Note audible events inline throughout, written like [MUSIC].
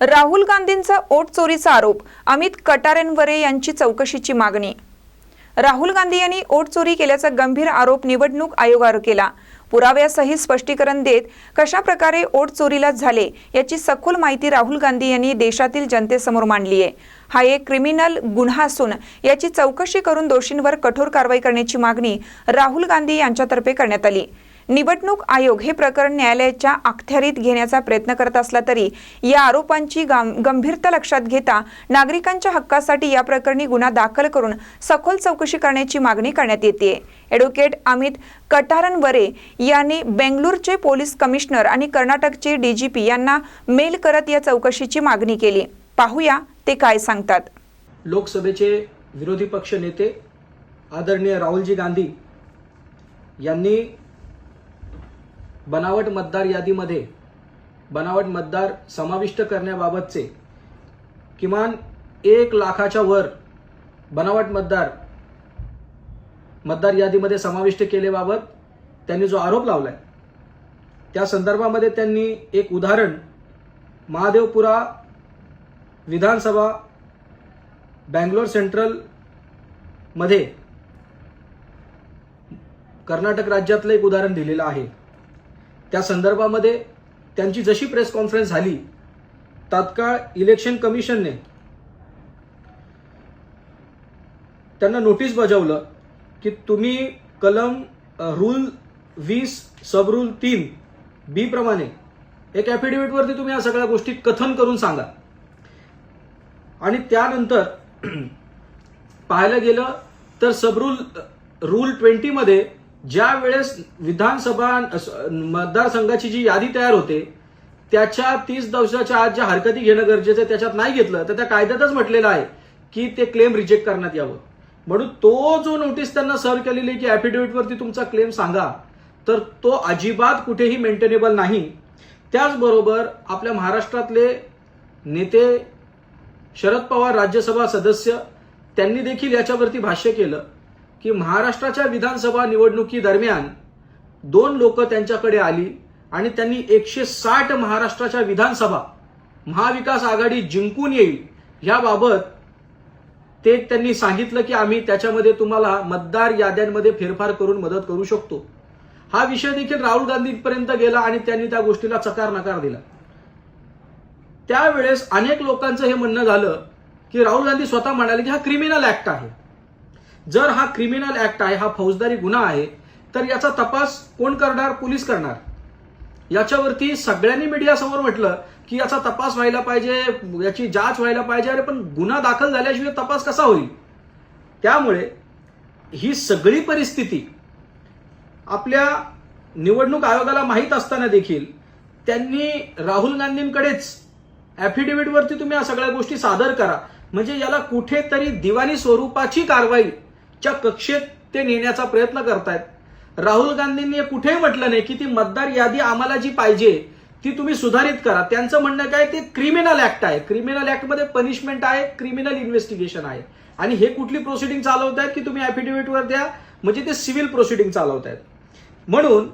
राहुल गांधींचा ओट चोरीचा आरोप अमित कटारेंवरे यांची चौकशीची मागणी. राहुल गांधी यांनी ओट चोरी केल्याचा गंभीर आरोप निवडणूक आयोगावर केला. पुराव्यासहित स्पष्टीकरण देत कशा प्रकारे ओट चोरीला झाले याची सखोल माहिती राहुल गांधी यांनी देशातील जनतेसमोर मांडली आहे. हा एक क्रिमिनल गुन्हा असून याची चौकशी करून दोषींवर कठोर कारवाई करण्याची मागणी राहुल गांधी यांच्यातर्फे करण्यात आली. निवडणूक आयोग हे प्रकरण न्यायालयाच्या अखत्यारीत घेण्याचा प्रयत्न करत असला तरी या आरोपांची गंभीरता लक्षात घेता नागरिकांच्या हक्कासाठी या प्रकरणी गुन्हा दाखल करून सखोल चौकशी करण्याची मागणी करण्यात येते. ॲडव्होकेट अमित कटारनवरे यांनी बेंगळूरचे पोलीस कमिशनर आणि कर्नाटकचे डीजीपी यांना मेल करत या चौकशीची मागणी केली. पाहूया ते काय सांगतात. लोकसभेचे विरोधी पक्ष नेते आदरणीय राहुलजी गांधी यांनी बनावट मतदार यादीमध्ये बनावट मतदार समाविष्ट करण्याबाबतचे किमान एक लाखाच्या वर बनावट मतदार मतदार यादीमध्ये समाविष्ट केलेबाबत त्यांनी जो आरोप लावलाय त्या संदर्भामध्ये त्यांनी एक उदाहरण महादेवपुरा विधानसभा बँगलोर सेंट्रलमध्ये कर्नाटक राज्यातलं एक उदाहरण दिलेलं आहे. त्या संदर्भामध्ये त्यांची जशी प्रेस कॉन्फरन्स झाली तात्काळ इलेक्शन कमिशनने त्यांना नोटीस बजावलं की तुम्ही कलम रूल वीस सब रूल तीन बी प्रमाणे एक ॲफिडेव्हिटवरती तुम्ही या सगळ्या गोष्टी कथन करून सांगा. आणि त्यानंतर [CLEARS THROAT] पाहायला गेलं तर सबरूल रूल ट्वेंटीमध्ये ज्या वेळेस विधानसभा मतदारसंघाची जी यादी तयार होते त्याच्या तीस दिवसाच्या आज ज्या हरकती घेणं गरजेचं आहे त्याच्यात नाही घेतलं तर त्या कायद्यातच म्हटलेलं आहे की ते क्लेम रिजेक्ट करण्यात यावं. म्हणून तो जो नोटीस त्यांना सर्व केलेली आहे की ॲफिडेव्हिटवरती तुमचा क्लेम सांगा तर तो अजिबात कुठेही मेंटेनेबल नाही. त्याचबरोबर आपल्या महाराष्ट्रातले नेते शरद पवार राज्यसभा सदस्य त्यांनी देखील याच्यावरती भाष्य केलं. की महाराष्ट्राच्या विधानसभा निवडणुकी दरम्यान दोन लोक त्यांच्याकडे आली आणि त्यांनी एकशे साठ महाराष्ट्राच्या विधानसभा महाविकास आघाडी जिंकून येईल याबाबत ते त्यांनी सांगितलं की आम्ही त्याच्यामध्ये तुम्हाला मतदार याद्यांमध्ये फेरफार करून मदत करू शकतो. हा विषय देखील राहुल गांधींपर्यंत गेला आणि त्यांनी त्या गोष्टीला चकार नकार दिला. त्यावेळेस अनेक लोकांचं हे म्हणणं झालं की राहुल गांधी स्वतः म्हणाले की हा क्रिमिनल ऍक्ट आहे. जर हा क्रिमिनल ऍक्ट आहे हा फौजदारी गुन्हा आहे तर याचा तपास कोण करणार? पोलीस करणार. याच्यावरती सगळ्यांनी मीडियासमोर म्हटलं की याचा तपास व्हायला पाहिजे याची जाच व्हायला पाहिजे. अरे पण गुन्हा दाखल झाल्याशिवाय तपास कसा होईल? त्यामुळे ही सगळी परिस्थिती आपल्या निवडणूक आयोगाला माहीत असताना देखील त्यांनी राहुल गांधींकडेच ॲफिडेव्हिटवरती तुम्ही या सगळ्या गोष्टी सादर करा. म्हणजे याला कुठेतरी दिवाणी स्वरूपाची कारवाई च्या कक्षेत ते नेण्याचा प्रयत्न करतायत. राहुल गांधींनी कुठेही म्हटलं नाही की ती मतदार यादी आम्हाला जी पाहिजे ती तुम्ही सुधारित करा. त्यांचं म्हणणं काय ते क्रिमिनल ऍक्ट आहे. क्रिमिनल ऍक्टमध्ये पनिशमेंट आहे क्रिमिनल इन्व्हेस्टिगेशन आहे. आणि हे कुठली प्रोसिडिंग चालवत आहेत की तुम्ही ॲफिडेव्हिटवर द्या म्हणजे ते सिव्हिल प्रोसिडिंग चालवत आहेत म्हणून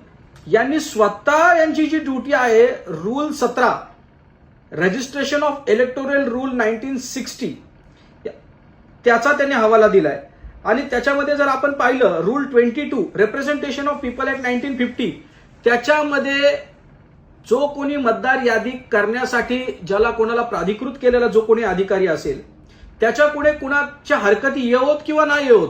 यांनी स्वतः यांची जी ड्युटी आहे रूल सतरा registration of electoral rule nineteen sixty त्याचा त्यांनी हवाला दिलाय. आणि त्याच्यामध्ये जर आपण पाहिलं rule twenty two representation of people act nineteen fifty त्याच्यामध्ये जो कोणी मतदार यादी करण्यासाठी ज्याला कोणाला प्राधिकृत केलेला जो कोणी अधिकारी असेल त्याच्या पुढे कुणाच्या हरकती येवत किंवा नाही येवत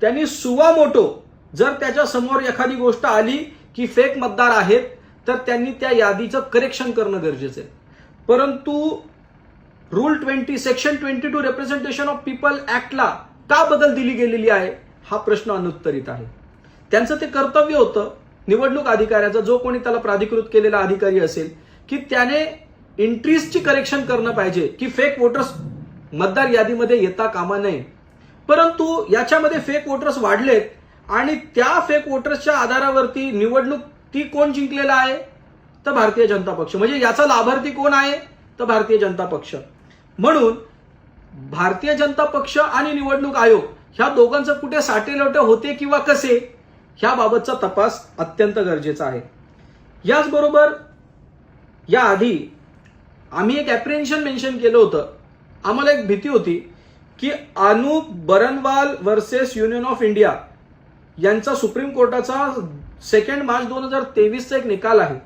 त्यांनी सुवा मोटो जर त्याच्यासमोर एखादी गोष्ट आली की फेक मतदार आहेत तर त्यांनी त्या यादीचं करेक्शन करणं गरजेचं आहे. परंतु rule twenty section twenty two representation of people ऍक्टला का बदल दिली गेलेली आहे हा प्रश्न अनुत्तरित आहे. त्यांचं ते कर्तव्य होतं निवडणूक अधिकाऱ्याचा जो कोणी त्याला प्राधिकृत केलेला अधिकारी असेल की त्याने इंट्रीजची करेक्शन करणं पाहिजे की फेक वोटर्स मतदार यादीमध्ये येता कामा नये. परंतु याच्यामध्ये फेक वोटर्स वाढलेत आणि त्या फेक वोटर्सच्या आधारावरती निवडणूक ती कोण जिंकलेला आहे? तर भारतीय जनता पक्ष. म्हणजे याचा लाभार्थी कोण आहे? तर भारतीय जनता पक्ष. म्हणून भारतीय जनता पक्ष आणि निवडणूक आयोग ह्या दोघांचं कुठे साटेलोटे होते किंवा कसे ह्याबाबतचा तपास अत्यंत गरजेचा आहे. याचबरोबर याआधी आम्ही एक ॲप्रिहेन्शन मेन्शन केलं होतं. आम्हाला एक भीती होती की Anup Baranwal versus union of India यांचा सुप्रीम कोर्टाचा सेकंड मार्च दोन हजार तेवीसचा एक निकाल आहे.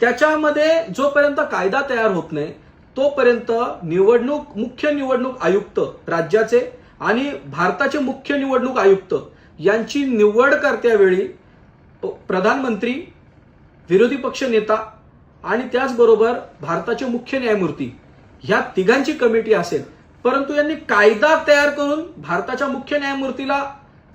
त्याच्यामध्ये जोपर्यंत कायदा तयार होत नाही तोपर्यंत निवडणूक मुख्य निवडणूक आयुक्त राज्याचे आणि भारताचे मुख्य निवडणूक आयुक्त यांची निवड करत्यावेळी प्रधानमंत्री विरोधी पक्ष नेता आणि त्याचबरोबर भारताचे मुख्य न्यायमूर्ती ह्या तिघांची कमिटी असेल. परंतु यांनी कायदा तयार करून भारताच्या मुख्य न्यायमूर्तीला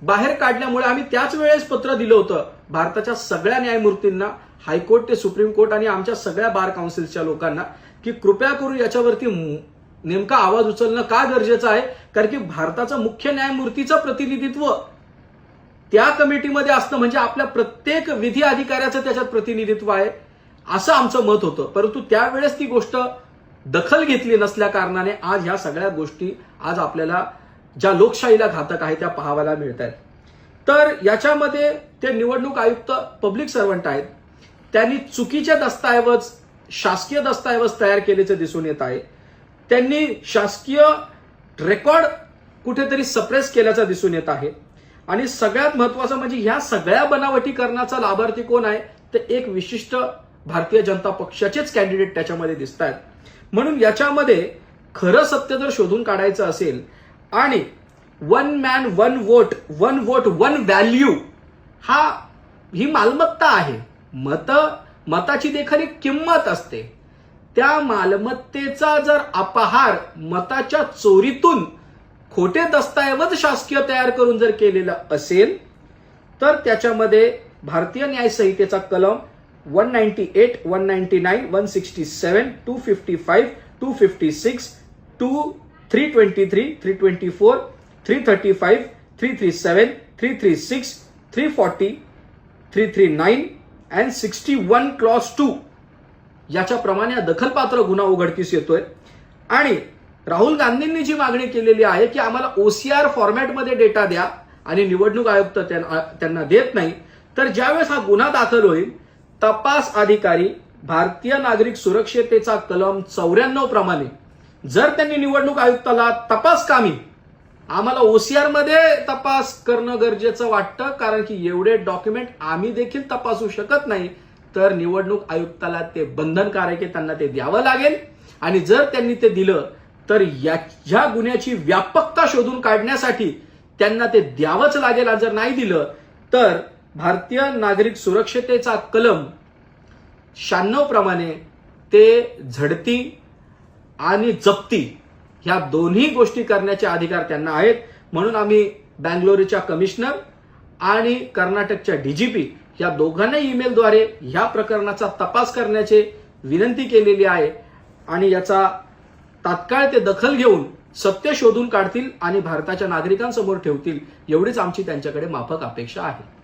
बाहेर काढल्यामुळे आम्ही त्याच वेळेस पत्र दिलं होतं. भारताच्या सगळ्या न्यायमूर्तींना हायकोर्ट ते सुप्रीम कोर्ट आणि आमच्या सगळ्या बार काउन्सिलच्या लोकांना की कृपया करून याच्यावरती नेमका आवाज उचलणं का गरजेचं आहे? कारण की भारताचं मुख्य न्यायमूर्तीचं प्रतिनिधित्व त्या कमिटीमध्ये असणं म्हणजे आपल्या प्रत्येक विधी अधिकाऱ्याचं त्याच्यात प्रतिनिधित्व आहे असं आमचं मत होतं. परंतु त्यावेळेस ती गोष्ट दखल घेतली नसल्या कारणाने आज ह्या सगळ्या गोष्टी आज आपल्याला ज्या लोकशाहीला घातक आहे त्या पाहायला मिळत आहेत तर याच्यामध्ये ते निवडणूक आयुक्त पब्लिक सर्वंट आहेत. त्यांनी चुकीचे दस्तऐवज शासकीय दस्तऐवज तयार केल्याचे दिसून येत आहे. त्यांनी शासकीय रेकॉर्ड कुठेतरी सप्रेस केल्याचं दिसून येत आहे. आणि सगळ्यात महत्वाचं म्हणजे ह्या सगळ्या बनावटीकरणाचा लाभार्थी कोण आहे तर एक विशिष्ट भारतीय जनता पक्षाचेच कॅन्डिडेट त्याच्यामध्ये दिसत आहेत म्हणून याच्यामध्ये खरं सत्य जर शोधून काढायचं असेल आणि one man one vote one vote one value हा ही मालमत्ता आहे मत मताची देखील एक किंमत असते त्या मालमत्तेचा जर अपहार मताच्या चोरीतून खोटे दस्तऐवज शासकीय तयार करून जर केलेलं असेल तर त्याच्यामध्ये भारतीय न्याय संहितेचा कलम one ninety eight one ninety nine one sixty seven two fifty five two fifty six two three twenty three three twenty four three thirty five three three seven three three six three forty three three nine and sixty one clause two याच्याप्रमाणे हा दखलपात्र गुन्हा उघडकीस येतोय. आणि राहुल गांधींनी जी मागणी केलेली आहे की आम्हाला ओसीआर फॉर्मॅटमध्ये डेटा द्या आणि निवडणूक आयुक्त त्यांना त्यांना देत नाही तर ज्यावेळेस हा गुन्हा दाखल होईल तपास अधिकारी भारतीय नागरिक सुरक्षेतेचा कलम चौऱ्याण्णव प्रमाणे जर त्यांनी निवडणूक आयुक्ताला तपास कामी आम्हाला ओसीआरमध्ये तपास करणं गरजेचं वाटतं कारण की एवढे डॉक्युमेंट आम्ही देखील तपासू शकत नाही. तर निवडणूक आयुक्ताला ते बंधनकारक आहे त्यांना ते द्यावं लागेल. आणि जर त्यांनी ते दिलं तर या ह्या गुन्ह्याची व्यापकता शोधून काढण्यासाठी त्यांना ते द्यावंच लागेल. आणि जर नाही दिलं तर भारतीय नागरिक सुरक्षतेचा कलम शहाण्णव प्रमाणे ते झडती आणि जप्ती ह्या दोन्ही गोष्टी करण्याचे अधिकार त्यांना आहेत. म्हणून आम्ही बँगलोरच्या कमिशनर आणि कर्नाटकच्या डीजीपी या दोघांना ईमेलद्वारे ह्या प्रकरणाचा तपास करण्याचे विनंती केलेली आहे. आणि याचा तात्काळ ते दखल घेऊन सत्य शोधून काढतील आणि भारताच्या नागरिकांसमोर ठेवतील. एवढीच आमची त्यांच्याकडे माफक अपेक्षा आहे.